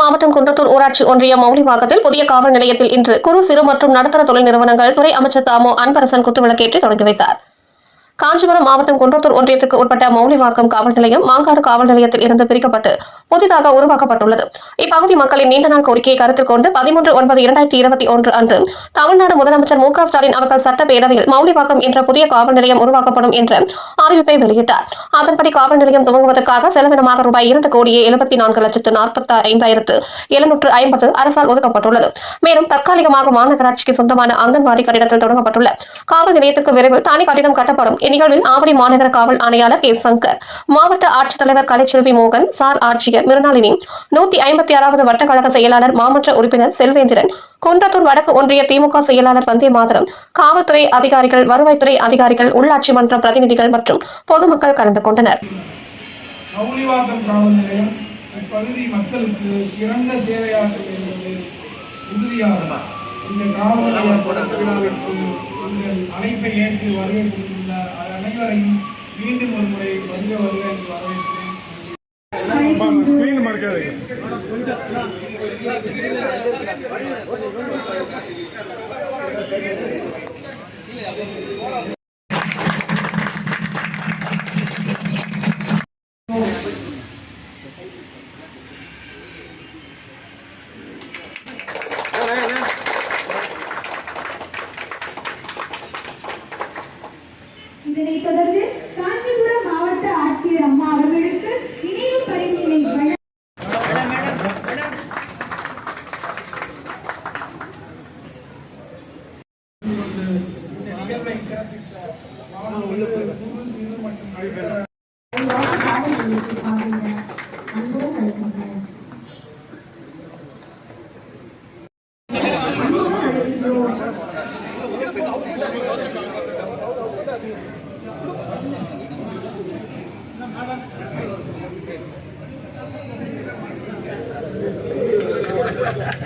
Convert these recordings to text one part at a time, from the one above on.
மாவட்டம் குன்றத்தூர் ஊராட்சி ஒன்றிய மௌலிவாக்கத்தில் புதிய காவல் நிலையத்தில் இன்று குறு சிறு மற்றும் நடுத்தர தொழில் நிறுவனங்கள் துறை அமைச்சர் தாமோ அன்பரசன் குத்துவிளக்கேற்றி தொடங்கி வைத்தார். காஞ்சிபுரம் மாவட்டம் குன்றத்தூர் ஒன்றியத்துக்கு உட்பட்ட மௌலிவாக்கம் காவல் நிலையம் மாங்காடு காவல் நிலையத்தில் இருந்து பிரிக்கப்பட்டு புதிதாக உருவாக்கப்பட்டுள்ளது. இப்பகுதி மக்களின் நீண்ட நாள் கோரிக்கையை கருத்தில் கொண்டு பதிமூன்று ஒன்பது இரண்டாயிரத்தி இருபத்தி ஒன்று அன்று தமிழ்நாடு முதலமைச்சர் மு ஸ்டாலின் அவர்கள் சட்டப்பேரவையில் மௌலிவாக்கம் என்ற புதிய காவல் நிலையம் உருவாக்கப்படும் என்ற அறிவிப்பை வெளியிட்டார். அதன்படி காவல் நிலையம் துவங்குவதற்காக செலவினமாக ரூபாய் இரண்டு கோடியே எழுபத்தி நான்கு லட்சத்து நாற்பத்தி ஐந்தாயிரத்து எழுநூற்று ஐம்பது அரசால் ஒதுக்கப்பட்டுள்ளது. மேலும் தற்காலிகமாக மாநகராட்சிக்கு சொந்தமான அங்கன்வாடி கட்டிடத்தில் தொடங்கப்பட்டுள்ள காவல் நிலையத்திற்கு விரைவில் தனி கட்டிடம் கட்டப்படும் இந்நிகழ்வில் ஆவடி மாநகர காவல் ஆணையாளர் கே. சங்கர் மாவட்ட ஆட்சித்தலைவர் கலைச்செல்வி மோகன் சார் ஆட்சியர் மிருணாளினி நூத்தி ஐம்பத்தி ஆறாவது வட்டக்கழக செயலாளர் மாமன்ற உறுப்பினர் செல்வேந்திரன் குன்றத்தூர் வடக்கு ஒன்றிய திமுக செயலாளர் வந்தே மாதரம் காவல்துறை அதிகாரிகள் வருவாய்த்துறை அதிகாரிகள் உள்ளாட்சி மன்ற பிரதிநிதிகள் மற்றும் பொதுமக்கள் கலந்து கொண்டனர். இப்பகுதி மக்களுக்கு சிறந்த சேவையாற்றும் என்பது உறுதியாகும் இந்த காவல் உங்கள் அழைப்பை ஏற்று வருகை அனைவரையும் மீண்டும் ஒரு முறை வருக வருக என்று வரவேற்கிறேன். ஸ்க்ரீன் மறக்காது இதனைத் தொடர்ந்து காஞ்சிபுரம் மாவட்ட ஆட்சியர் அம்மா அவர்களுக்கு நினைவு பரிசினை வழங்க இந்த நிகழ்வை Thank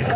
you.